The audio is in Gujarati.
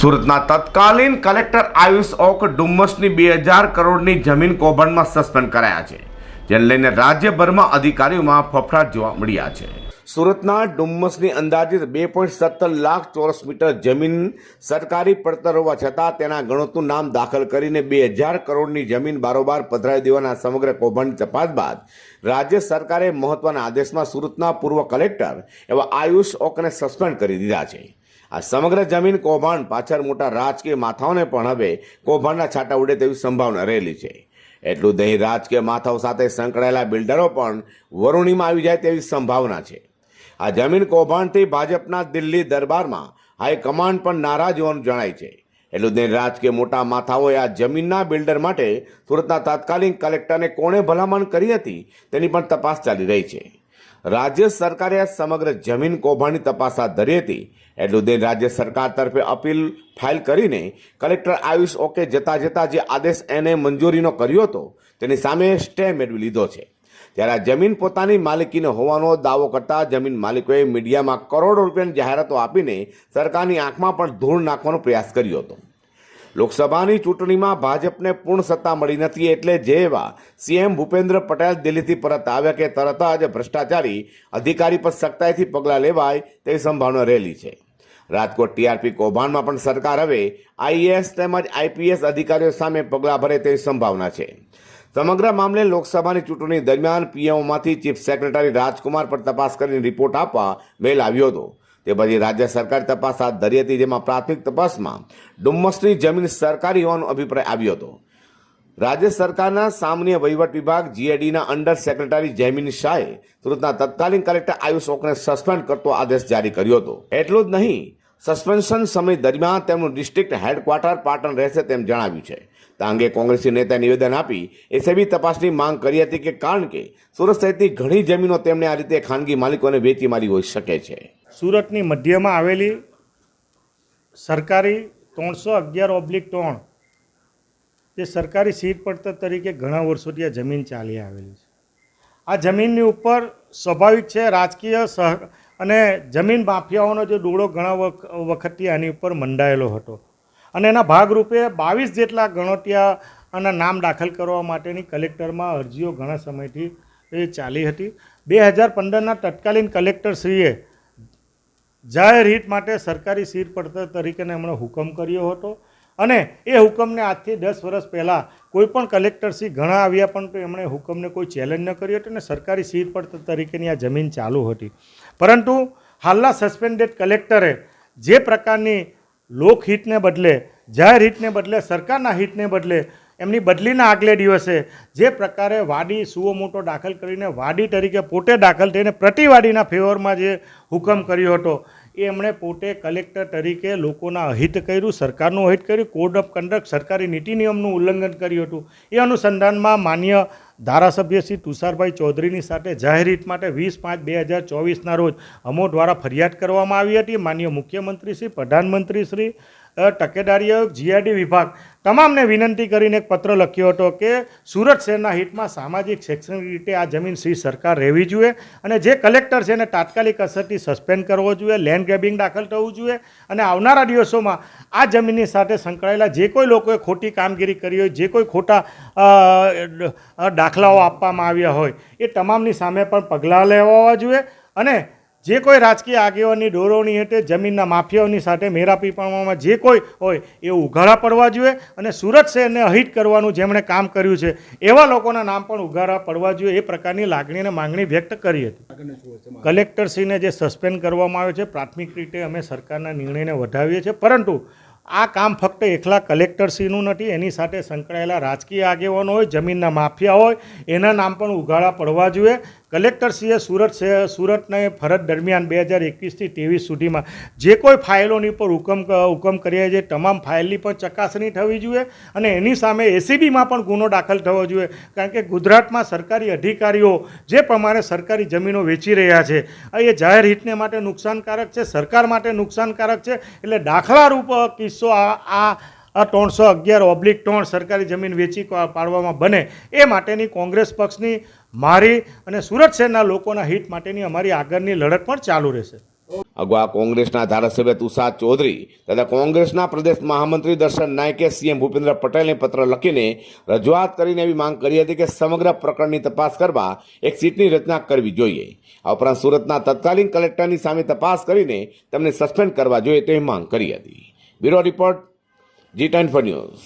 સુરતના તત્કાલીન કલેક્ટર આયુષ ઓક ડુમ્મસની બે હજાર કરોડની જમીન કૌભાંડમાં સસ્પેન્ડ કરાયા છે, જેને લઈને રાજ્યભરમાં અધિકારીઓમાં ફફડાટ જોવા મળ્યા છે. સુરતના ડુમ્મસની અંદાજિત બે પોઈન્ટ સત્તર લાખ ચોરસ મીટર જમીન સરકારી પડતર હોવા છતાં તેના ગણોતનું નામ દાખલ કરીને બે હજાર કરોડની જમીન બારોબાર પધરાવી દેવાના સમગ્ર કૌભાંડ તપાસ બાદ રાજ્ય સરકારે મહત્વના આદેશમાં સુરતના પૂર્વ કલેક્ટર એવા આયુષ ઓકને સસ્પેન્ડ કરી દીધા છે. આ સમગ્ર જમીન કૌભાંડ પાછળ મોટા રાજકીય માથાઓને પણ હવે કૌભાંડના છાંટા ઉડે તેવી સંભાવના રહેલી છે. એટલું દહીં રાજકીય માથાઓ સાથે સંકળાયેલા બિલ્ડરો પણ વરુણીમાં આવી જાય તેવી સંભાવના છે. આ જમીન કૌભાંડથી ભાજપના દિલ્હી દરબારમાં હાઈકમાન્ડ પણ નારાજ હોવાનું જણાય છે. એટલું નહીં, રાજકીય મોટા માથાઓએ આ જમીનના બિલ્ડર માટે સુરતના તાત્કાલિક કલેક્ટરને કોણે ભલામણ કરી હતી તેની પણ તપાસ ચાલી રહી છે. રાજ્ય સરકારે સમગ્ર જમીન કૌભાંડની તપાસ હાથ ધરી હતી. એટલું જ રાજ્ય સરકાર તરફે અપીલ ફાઇલ કરીને કલેક્ટર આયુષ ઓકે જતા જતા જે આદેશ એને મંજૂરીનો કર્યો હતો, તેની સામે સ્ટે મેળવી લીધો છે. ત્યારે આ જમીન પોતાની માલિકીનો હોવાનો દાવો કરતા જમીન માલિકોએ મીડિયામાં કરોડો રૂપિયાની જાહેરાતો આપીને સરકારની આંખમાં પણ ધૂળ નાખવાનો પ્રયાસ કર્યો હતો. લોકસભાની ચૂંટણીમાં ભાજપને પૂર્ણ સત્તા મળી નથી એટલે જેવા સીએમ ભૂપેન્દ્ર પટેલ દિલ્હીથી પરત આવ્યા કે તરત જ ભ્રષ્ટાચારી અધિકારી પર સખ્તાઈથી પગલાં લેવાય તેવી સંભાવના રહેલી છે. રાજકોટ ટીઆરપી કૌભાંડમાં પણ સરકાર હવે આઈએએસ તેમજ આઈપીએસ અધિકારીઓ સામે પગલાં ભરે તેવી સંભાવના છે. સમગ્ર મામલે લોકસભાની ચૂંટણી દરમિયાન પીએમઓમાંથી ચીફ સેક્રેટરી રાજકુમાર પર તપાસ કરીને રિપોર્ટ આપવા મેલ આવ્યો હતો. તે પછી રાજ્ય સરકાર તપાસ હાથ ધરી હતી, જેમાં પ્રાથમિક તપાસમાં ડુમ્મસની જમીન સરકારી હોવાનો અભિપ્રાય આવ્યો હતો. રાજ્ય સરકારના સામાન્ય વહીવટ વિભાગ જીએડીના અંડર સેક્રેટરી જૈમિન શાહે સુરતના તત્કાલીન કલેક્ટર આયુષ ઓકને સસ્પેન્ડ કરતો આદેશ જારી કર્યો હતો. એટલું જ નહીં, સસ્પેન્શન સમય દરમિયાન તેમનું ડિસ્ટ્રિક્ટ હેડક્વાર્ટર પાટણ રહેશે તેમ જણાવ્યું છે. આ અંગે કોંગ્રેસી નેતાએ નિવેદન આપી, એસએબી તપાસની માંગ કરી હતી કે કારણ કે સુરત સહિતની ઘણી જમીનો તેમણે આ રીતે ખાનગી માલિકોને વેચી મારી હોઈ શકે છે. સુરતની મધ્યમાં આવેલી સરકારી ત્રણસો અગિયાર ઓબ્લિક ત્રણ જે સરકારી સીટ પડતર તરીકે ઘણા વર્ષોથી આ જમીન ચાલી આવેલી છે. આ જમીનની ઉપર સ્વાભાવિક છે રાજકીય સહ અને જમીન માફિયાઓનો જે ડોળો ઘણા વખ- વખતથી આની ઉપર મંડાયેલો હતો. અને એના ભાગરૂપે બાવીસ જેટલા ગણોટિયા અને નામ દાખલ કરવા માટેની કલેક્ટરમાં અરજીઓ ઘણા સમયથી એ ચાલી હતી. બે હજાર પંદરના તત્કાલીન કલેક્ટરશ્રીએ જાહેર હિત માટે સરકારી શિર પડતર તરીકેને એમણે હુકમ કર્યો હતો. અને એ હુકમને આજથી દસ વર્ષ પહેલાં કોઈ પણ કલેક્ટરશ્રી ઘણા આવ્યા પણ તો એમણે હુકમને કોઈ ચેલેન્જ ન કર્યો હતો અને સરકારી શિર પડતર તરીકેની આ જમીન ચાલુ હતી. પરંતુ હાલના સસ્પેન્ડેડ કલેક્ટરે જે પ્રકારની લોકહિતને બદલે જાહેર હિતને બદલે સરકારના હિતને બદલે એમની બદલીના આગલે દિવસે જે પ્રકારે વાડી સુઓ મોટો દાખલ કરીને વાડી તરીકે પોતે દાખલ થઈને પ્રતિવાદીના ફેવરમાં જે હુકમ કર્યો હતો એ એમણે પોતે કલેક્ટર તરીકે લોકોના અહિત કર્યું, સરકારનું અહિત કર્યું કોડ ઓફ કન્ડક્ટ સરકારી નીતિ નિયમનું ઉલ્લંઘન કર્યું હતું. એ અનુસંધાનમાં માન્ય ધારાસભ્ય શ્રી તુષારભાઈ ચૌધરીની સાથે જાહેર હિત માટે વીસ પાંચ બે હજાર ચોવીસના રોજ અમો દ્વારા ફરિયાદ કરવામાં આવી હતી. માન્ય મુખ્યમંત્રી શ્રી, પ્રધાનમંત્રી શ્રી ટકેદારી આયોગ વિભાગ. તમામને વિનંતી કરીને એક પત્ર લખ્યો હતો કે સુરત શહેરના હિતમાં સામાજિક, શૈક્ષણિક રીતે આ જમીન શ્રી સરકાર રહેવી જોઈએ અને જે કલેક્ટર છે એને તાત્કાલિક અસરથી સસ્પેન્ડ કરવો જોઈએ, લેન્ડ ગ્રેબિંગ દાખલ થવું જોઈએ અને આવનારા દિવસોમાં આ જમીનની સાથે સંકળાયેલા જે કોઈ લોકોએ ખોટી કામગીરી કરી હોય, જે કોઈ ખોટા દાખલાઓ આપવામાં આવ્યા હોય, એ તમામની સામે પણ પગલાં લેવા જોઈએ અને જે કોઈ રાજકીય આગેવાની દોરવણી હેઠળ જમીનના માફિયાઓની સાથે મેરાપીપણામાં જે કોઈ હોય એ ઉઘાડા પડવા જોઈએ અને સુરત શહેરને અહિત કરવાનું જેમણે કામ કર્યું છે, એવા લોકોના નામ પણ ઉઘાડા પડવા જોઈએ એ પ્રકારની લાગણી અને માંગણી વ્યક્ત કરી હતી. કલેક્ટરશ્રીને જે સસ્પેન્ડ કરવામાં આવ્યો છે, પ્રાથમિક રીતે અમે સરકારના નિર્ણયને વધાવીએ છીએ, પરંતુ આ કામ ફક્ત એકલા કલેક્ટરશ્રીનું નથી, એની સાથે સંકળાયેલા રાજકીય આગેવાનો હોય, જમીનના માફિયા હોય, એના નામ પણ ઉઘાડા પડવા જોઈએ. કલેક્ટરશ્રીએ સુરત સુરતને ફરજ દરમિયાન બે હજાર એકવીસથી ત્રેવીસ સુધીમાં જે કોઈ ફાઇલોની પર હુકમ હુકમ કર્યા છે તમામ ફાઇલની પણ ચકાસણી થવી જોઈએ અને એની સામે એસીબીમાં પણ ગુનો દાખલ થવો જોઈએ. કારણ કે ગુજરાતમાં સરકારી અધિકારીઓ જે પ્રમાણે સરકારી જમીનો વેચી રહ્યા છે એ જાહેર હિતને માટે નુકસાનકારક છે, સરકાર માટે નુકસાનકારક છે, એટલે દાખલારૂપ કિસ્સો આ આ ત્રણસો અગિયાર ઓબ્લિક ત્રણ સરકારી જમીન વેચી પાડવામાં બને એ માટેની કોંગ્રેસ પક્ષની મારી અને સુરત શહેરના લોકોના હિત માટેની અમારી આગળની લડત પણ ચાલુ રહેશે. અગવા કોંગ્રેસના ધારાસભ્ય તુષાર ચૌધરી તથા કોંગ્રેસના પ્રદેશ મહામંત્રી દર્શન નાયકે સીએમ ભૂપેન્દ્ર પટેલને પત્ર લખીને રજૂઆત કરીને એવી માંગ કરી હતી કે સમગ્ર પ્રકરણની તપાસ કરવા એક સીટની રચના કરવી જોઈએ. આ ઉપરાંત સુરતના તત્કાલીન કલેક્ટરની સામે તપાસ કરીને તેમને સસ્પેન્ડ કરવા જોઈએ તેવી માંગ કરી હતી. Bureau report Zee twenty news